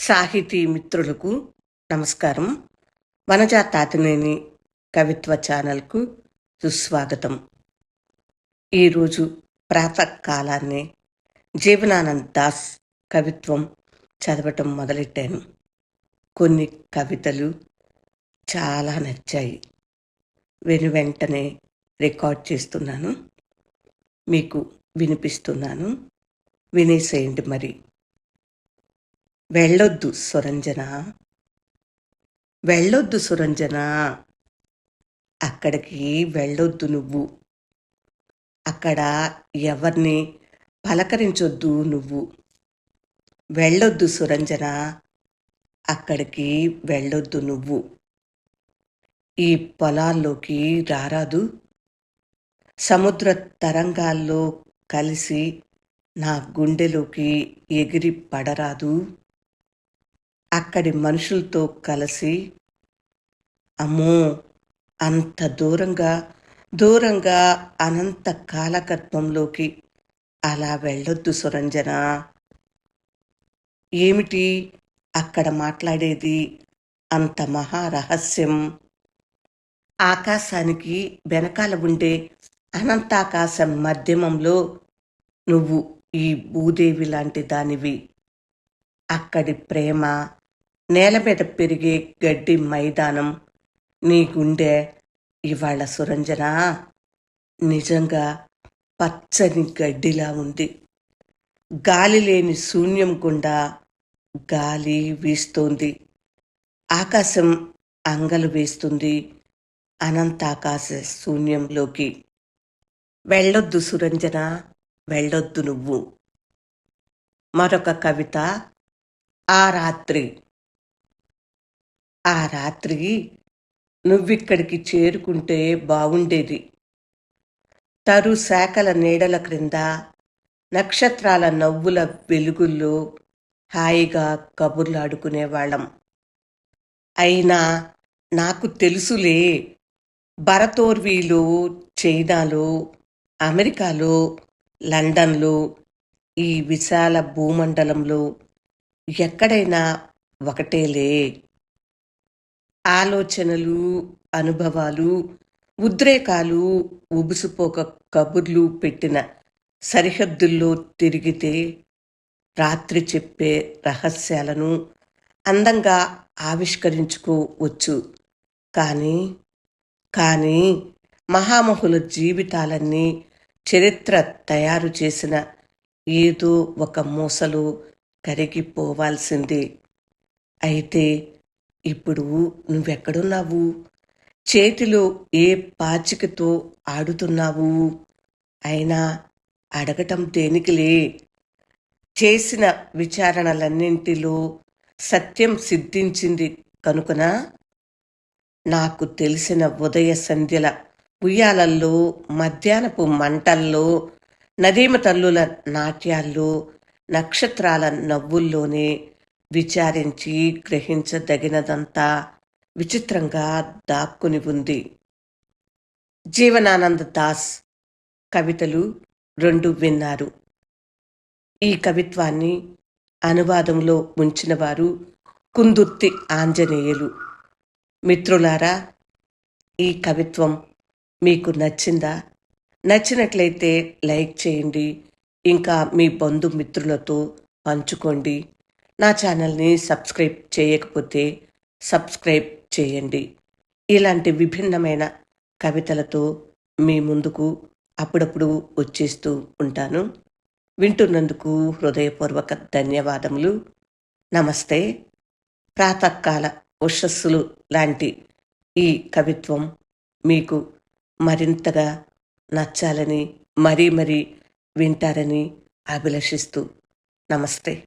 సాహితీ మిత్రులకు నమస్కారం. వనజా తాతినేని కవిత్వ ఛానల్కు సుస్వాగతం. ఈరోజు ప్రాతకాలాన్నే జీవనానంద్ దాస్ కవిత్వం చదవటం మొదలెట్టాను. కొన్ని కవితలు చాలా నచ్చాయి. వెను వెంటనే రికార్డ్ చేస్తున్నాను. మీకు వినిపిస్తున్నాను. వినేసేయండి మరి. వెళ్ళొద్దు సురంజన. వెళ్ళొద్దు సురంజన. అక్కడికి వెళ్ళొద్దు నువ్వు. అక్కడ ఎవరిని పలకరించొద్దు నువ్వు. వెళ్ళొద్దు సురంజన. అక్కడికి వెళ్ళొద్దు నువ్వు. ఈ పొలాల్లోకి రారాదు. సముద్ర తరంగాల్లో కలిసి నా గుండెలోకి ఎగిరి పడరాదు. అక్కడి మనుషులతో కలిసి అమ్మో అంత దూరంగా దూరంగా అనంత కాలకత్వంలోకి అలా వెళ్ళొద్దు సురంజన. ఏమిటి అక్కడ మాట్లాడేది? అంత మహా రహస్యం. ఆకాశానికి వెనకాల ఉండే అనంతాకాశం మధ్యమంలో నువ్వు ఈ భూదేవి లాంటి దానివి. అక్కడి ప్రేమ నేల మీద పెరిగే గడ్డి మైదానం నీ గుండె ఇవాళ సురంజన నిజంగా పచ్చని గడ్డిలా ఉంది. గాలి లేని శూన్యం గుండా గాలి వీస్తోంది. ఆకాశం అంగలు వేస్తుంది అనంతాకాశ శూన్యంలోకి. వెళ్ళొద్దు సురంజన వెళ్ళొద్దు నువ్వు. మరొక కవిత ఆ రాత్రి. ఆ రాత్రి నువ్విక్కడికి చేరుకుంటే బావుండేది. తరు శాఖల నీడల క్రింద నక్షత్రాల నవ్వుల వెలుగుల్లో హాయిగా కబుర్లాడుకునేవాళ్ళం. అయినా నాకు తెలుసులే భరతోర్వీలో చైనాలో అమెరికాలో లండన్లో ఈ విశాల భూమండలంలో ఎక్కడైనా ఒకటేలే. ఆలోచనలు అనుభవాలు ఉద్రేకాలు ఉబుసుపోక కబుర్లు పెట్టిన సరిహద్దుల్లో తిరిగితే రాత్రి చెప్పే రహస్యాలను అందంగా ఆవిష్కరించుకోవచ్చు. కానీ కానీ మహామహుల జీవితాలన్నీ చరిత్ర తయారు చేసిన ఏదో ఒక మూసలో కరిగిపోవాల్సిందే. అయితే ఇప్పుడు నువ్వెక్కడున్నావు? చేతిలో ఏ పాచికతో ఆడుతున్నావు? అయినా అడగటం దేనికిలే? చేసిన విచారణలన్నింటిలో సత్యం సిద్ధించింది కనుకన? నాకు తెలిసిన ఉదయ సంధ్యల ఉయ్యాలల్లో మధ్యాహ్నపు మంటల్లో నదీమ తల్లుల నాట్యాల్లో నక్షత్రాల నవ్వుల్లోనే విచారించి గ్రహించదగినదంతా విచిత్రంగా దాక్కుని ఉంది. జీవనానంద దాస్ కవితలు రెండు విన్నారు. ఈ కవిత్వాన్ని అనువాదంలో ఉంచినవారు కుందుర్తి ఆంజనేయులు. మిత్రులారా ఈ కవిత్వం మీకు నచ్చిందా? నచ్చినట్లయితే లైక్ చేయండి ఇంకా మీ బంధుమిత్రులతో పంచుకోండి. నా ఛానల్ని సబ్స్క్రైబ్ చేయకపోతే సబ్స్క్రైబ్ చేయండి. ఇలాంటి విభిన్నమైన కవితలతో మీ ముందుకు అప్పుడప్పుడు వచ్చేస్తూ ఉంటాను. వింటున్నందుకు హృదయపూర్వక ధన్యవాదములు. నమస్తే. ప్రాతకాల ఉషస్సులు లాంటి ఈ కవిత్వం మీకు మరింతగా నచ్చాలని మరీ మరీ వింటారని అభిలషిస్తూ నమస్తే.